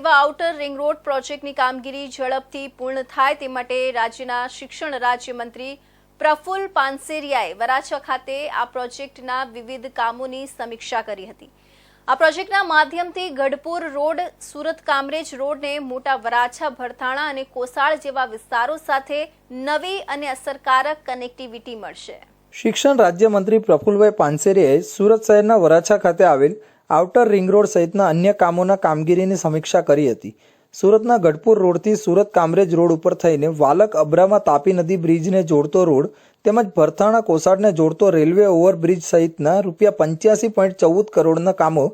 એવા outer ring road પ્રોજેક્ટની કામગીરી ઝડપથી પૂર્ણ થાય તે માટે રાજ્યના શિક્ષણ રાજ્યમંત્રી પ્રફુલ્લ પાનસેરિયાએ વરાછા ખાતે આ પ્રોજેક્ટના વિવિધ કામોની સમીક્ષા કરી હતી. આ પ્રોજેક્ટના માધ્યમથી ગઢપુર રોડ, સુરત કામરેજ રોડને મોટા વરાછા ભરથાણા અને કોસાળ જેવા વિસ્તારો સાથે નવી અને અસરકારક કનેક્ટિવિટી મળશે. શિક્ષણ રાજ્યમંત્રી પ્રફુલભાઈ પાનસેરિયાએ સુરત શહેરના વરાછા ખાતે આવેલ આઉટર રિંગ રોડ સહિતના અન્ય કામોના કામગીરીની સમીક્ષા કરી હતી. સુરતના ગઢપુર રોડથી સુરત કામરેજ રોડ ઉપર થઈને વાલક અબ્રામાં તાપી નદી બ્રિજને જોડતો રોડ તેમજ ભરથાણા કોસાડને જોડતો રેલવે ઓવરબ્રિજ સહિતના રૂપિયા પંચ્યાસી પોઈન્ટ ચૌદ કરોડના કામો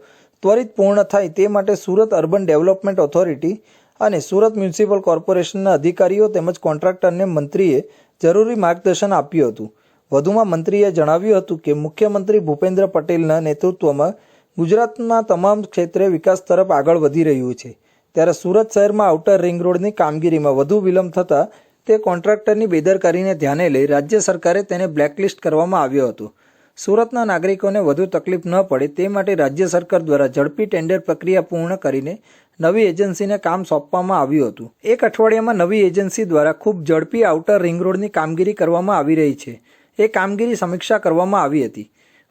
ત્વરિત પૂર્ણ થાય તે માટે સુરત અર્બન ડેવલપમેન્ટ ઓથોરિટી અને સુરત મ્યુનિસિપલ કોર્પોરેશનના અધિકારીઓ તેમજ કોન્ટ્રાક્ટરને મંત્રીએ જરૂરી માર્ગદર્શન આપ્યું હતું. વધુમાં મંત્રીએ જણાવ્યું હતું કે મુખ્યમંત્રી ભૂપેન્દ્ર પટેલના નેતૃત્વમાં ગુજરાતમાં તમામ ક્ષેત્રે વિકાસ તરફ આગળ વધી રહ્યું છે. ત્યારે સુરત શહેરમાં આઉટર રિંગ રોડની કામગીરીમાં વધુ વિલંબ થતાં તે કોન્ટ્રાક્ટરની બેદરકારીને ધ્યાને લઈ રાજ્ય સરકારે તેને બ્લેકલિસ્ટ કરવામાં આવ્યો હતો. સુરતના નાગરિકોને વધુ તકલીફ ન પડે તે માટે રાજ્ય સરકાર દ્વારા ઝડપી ટેન્ડર પ્રક્રિયા પૂર્ણ કરીને નવી એજન્સીને કામ સોંપવામાં આવ્યું હતું. એક અઠવાડિયામાં નવી એજન્સી દ્વારા ખૂબ ઝડપી આઉટર રિંગ રોડની કામગીરી કરવામાં આવી રહી છે. એ કામગીરી સમીક્ષા કરવામાં આવી હતી.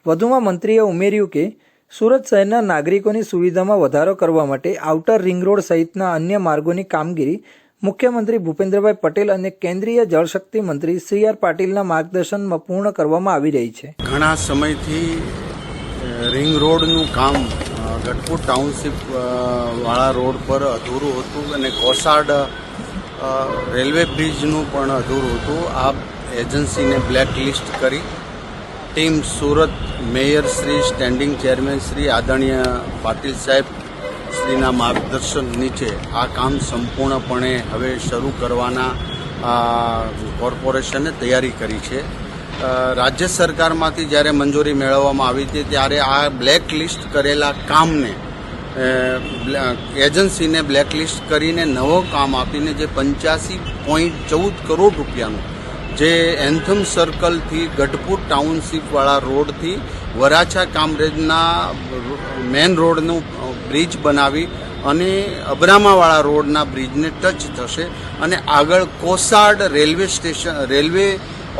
વધુમાં મંત્રીએ ઉમેર્યું કે સુરત શહેરના નાગરિકોની સુવિધામાં વધારો કરવા માટે આઉટર રિંગ રોડ સહિતના અન્ય માર્ગોની કામગીરી મુખ્યમંત્રી ભૂપેન્દ્રભાઈ પટેલ અને કેન્દ્રીય જળશક્તિ મંત્રી સી આર પાટીલના માર્ગદર્શનમાં પૂર્ણ કરવામાં આવી રહી છે. ઘણા સમયથી રિંગ રોડનું કામ ગઢપુર ટાઉનશીપ વાળા રોડ પર અધૂરું હતું અને કોસાડ રેલવે બ્રિજનું પણ અધૂરું હતું. આ એજન્સીને બ્લેક લિસ્ટ કરી team Surat mayor Shri standing chairman Shri આદરણીય પાટીલ સાહેબ શ્રીના માર્ગદર્શન નીચે આ કામ સંપૂર્ણપણે હવે શરૂ કરવાના કોર્પોરેશને તૈયારી કરી છે. રાજ્ય સરકારમાંથી જ્યારે મંજૂરી મેળવવામાં આવી હતી ત્યારે આ બ્લેક લિસ્ટ કરેલા કામને એજન્સીને બ્લેક બ્લેકલિસ્ટ કરીને નવો કામ આપીને જે પંચ્યાસી પોઈન્ટ ચૌદ કરોડ રૂપિયાનું જે એન્થમ સર્કલથી ગઢપુર ટાઉનશીપવાળા રોડથી વરાછા કામરેજના મેન રોડનું બ્રિજ બનાવી અને અબ્રામાવાળા રોડના બ્રિજને ટચ થશે અને આગળ Kosad railway station, railway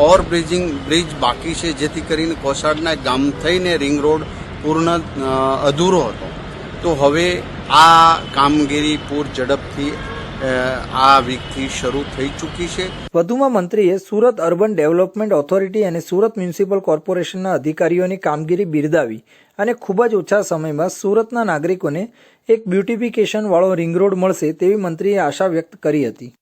overbridging bridge બાકી છે, જેથી કરીને કોસાડના ગામ થઈને રિંગ રોડ પૂર્ણ અધૂરો હતો. તો હવે આ કામગીરી પૂર ઝડપથી આ વીકથી શરૂ થઈ ચૂકી છે. વધુમાં મંત્રીએ સુરત અર્બન ડેવલપમેન્ટ ઓથોરિટી અને સુરત મ્યુનિસિપલ કોર્પોરેશનના અધિકારીઓની કામગીરી બિરદાવી અને ખૂબ જ ઓછા સમયમાં સુરતના નાગરિકોને એક બ્યુટિફિકેશનવાળો રિંગ રોડ મળશે તેવી મંત્રીએ આશા વ્યક્ત કરી હતી.